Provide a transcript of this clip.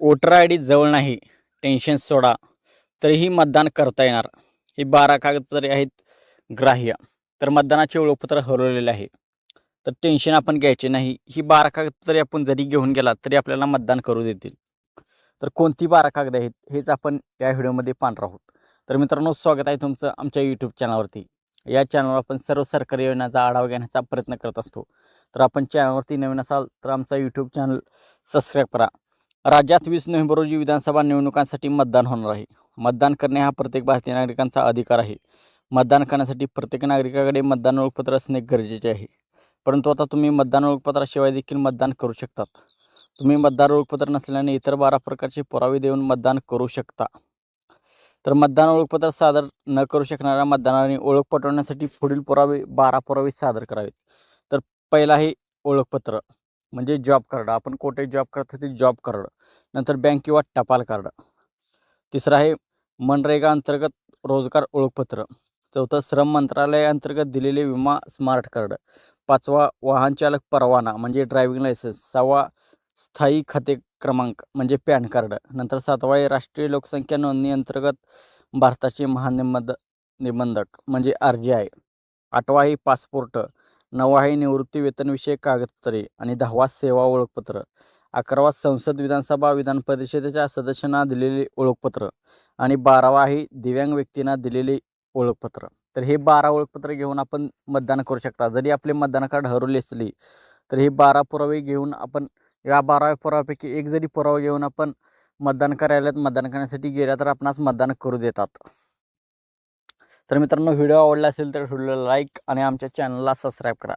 Voter I D जवळ नाही tension सोडा तरीही मतदान करता येणार. ही बारा कागदपत्रे आहेत ग्राह्य. तर मतदानाचे ओळखपत्र हरवलेले आहे. तर टेन्शन आपण घ्यायचे नाही. ही बारा कागदपत्रे आपण जरी घेऊन गेला तरी आपल्याला मतदान करू देतील. तर कोणती बारा कागद आहेत हेच आपण या व्हिडिओमध्ये पाहणार आहोत. तर मित्रांनो स्वागत आहे तुमचं आमच्या यूट्यूब चॅनलवरती. या चॅनलवर आपण सर्व सरकारी योजनांचा आढावा घेण्याचा प्रयत्न करत असतो. तर आपण चॅनलवरती नवीन असाल तर आमचा यूट्यूब चॅनल सबस्क्राईब करा. राज्यात वीस नोव्हेंबर रोजी विधानसभा निवडणुकांसाठी मतदान होणार आहे. मतदान करणे हा प्रत्येक भारतीय नागरिकांचा अधिकार आहे. मतदान करण्यासाठी प्रत्येक नागरिकाकडे मतदान ओळखपत्र असणे गरजेचे आहे. परंतु आता तुम्ही मतदान ओळखपत्राशिवाय देखील मतदान करू शकतात तुम्ही मतदार ओळखपत्र नसल्याने इतर बारा प्रकारचे पुरावे देऊन मतदान करू शकता. तर मतदान ओळखपत्र सादर न करू शकणाऱ्या मतदारांनी ओळख पटवण्यासाठी पुढील पुरावे बारा पुरावे सादर करावेत. तर पहिला आहे ओळखपत्र. म्हणजे जॉब कार्ड आपण कोठे जॉब करतो ते जॉब कार्ड नंतर बँक किंवा टपाल कार्ड तिसरं आहे मनरेगा अंतर्गत रोजगार ओळखपत्र. चौथं श्रम मंत्रालयाअंतर्गत दिलेले विमा स्मार्ट कार्ड. पाचवा वाहन चालक परवाना म्हणजे ड्रायव्हिंग लायसन्स. सहावा स्थायी खाते क्रमांक म्हणजे पॅन कार्ड. नंतर सातवा आहे राष्ट्रीय लोकसंख्या नोंदणी अंतर्गत भारताचे महानिबंध निबंधक म्हणजे आर जी आय. आठवा आहे पासपोर्ट. नवा आहे निवृत्ती वेतनविषयक कागदपत्रे आणि दहावा सेवा ओळखपत्र. अकरावा संसद विधानसभा विधान परिषदेच्या सदस्यांना दिलेले ओळखपत्र आणि बारावा आहे दिव्यांग व्यक्तींना दिलेले ओळखपत्र. तर हे बारा ओळखपत्र घेऊन आपण मतदान करू शकता. जरी आपले मतदान कार्ड हरवले असले तर हे बारा पुरावे घेऊन आपण या बारा पुराव्यापैकी एक जरी पुरावा घेऊन आपण मतदान कार्यालयात मतदान करण्यासाठी गेला तर आपणास मतदान करू देतात. तर मित्रांनो व्हिडिओ आवडला असेल तर व्हिडिओला लाईक आणि आमच्या चॅनलला सबस्क्राईब करा.